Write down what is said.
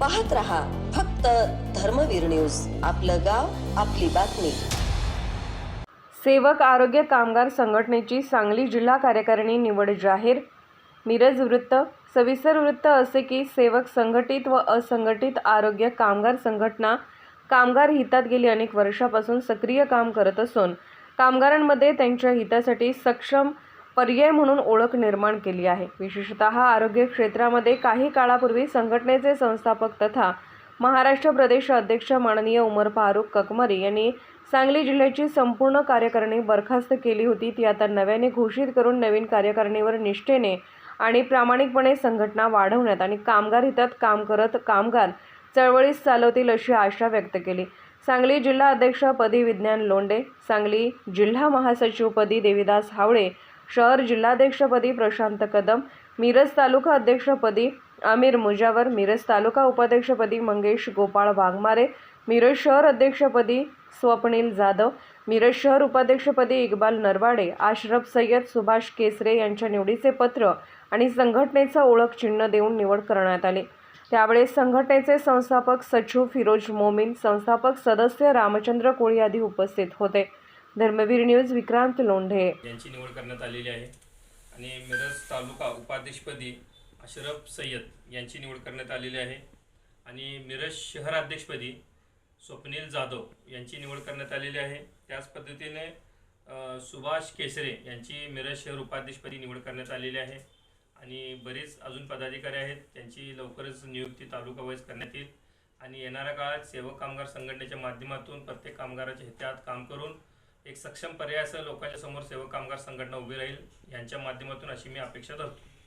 पाहत रहा फक्त धर्मवीर न्यूज. आपलं गाव आपली बातमी. सेवक आरोग्य कामगार संघटनेची सांगली जिल्हा कार्यकारिणी निवड जाहीर. मिरज वृत्त सविस्तर वृत्त असे की सेवक संघटित व असंघटित आरोग्य कामगार संघटना कामगार हितात गेली अनेक वर्षापासून सक्रिय काम करत असून कामगारांमध्ये त्यांच्या हितासाठी सक्षम पर्याय म्हणून ओळख निर्माण केली आहे. विशेषतः आरोग्य क्षेत्रामध्ये काही काळापूर्वी संघटनेचे संस्थापक तथा महाराष्ट्र प्रदेश अध्यक्ष माननीय उमर फारूक ककमरी यांनी सांगली जिल्ह्याची संपूर्ण कार्यकारिणी बरखास्त केली होती. ती आता नव्याने घोषित करून नवीन कार्यकारिणीवर निष्ठेने आणि प्रामाणिकपणे संघटना वाढवण्यात आणि कामगार हितात काम करत कामगार चळवळीस चालवतील अशी आशा व्यक्त केली. सांगली जिल्हा अध्यक्षपदी विज्ञान लोंडे सांगली जिल्हा महासचिवपदी देविदास हावळे शहर जिल्हाध्यक्षपदी प्रशांत कदम मिरज तालुका अध्यक्षपदी आमिर मुजावर मिरज तालुका उपाध्यक्षपदी मंगेश गोपाळ वाघमारे मिरज शहर अध्यक्षपदी स्वप्नील जाधव मिरज शहर उपाध्यक्षपदी इक्बाल नरवाडे आशरफ सय्यद सुभाष केसरे यांच्या निवडीचे पत्र आणि संघटनेचा ओळख चिन्ह देऊन निवड करण्यात आली. त्यावेळेस संघटनेचे संस्थापक सचिव फिरोज मोमीन संस्थापक सदस्य रामचंद्र कोळी आदी उपस्थित होते. धर्मवीर न्यूज विक्रांत लोंढे. यांची निवड करण्यात आलेली आहे. आणि मिरज तालुका उपाध्यक्षपदी अशरफ सय्यद यांची निवड करण्यात आलेली आहे. आणि मिरज शहराध्यक्षपदी स्वप्नील जाधव यांची निवड करण्यात आलेली आहे. त्याच पद्धतीने सुभाष केसरे यांची मिरज शहर उपाध्यक्षपदी निवड करण्यात आलेली आहे. आणि बरेच अजून पदाधिकारी आहेत. त्यांची लवकरच नियुक्ती तालुका वाईज करण्यात येईल. आणि येणाऱ्या काळात सेवक कामगार संघटनेच्या माध्यमातून प्रत्येक कामगाराच्या हितात काम करून एक सक्षम पर्यायासह लोकांच्या समोर सेवक कामगार संघटना उभी राहील यांच्या माध्यमातून अशी मी अपेक्षा धरतो.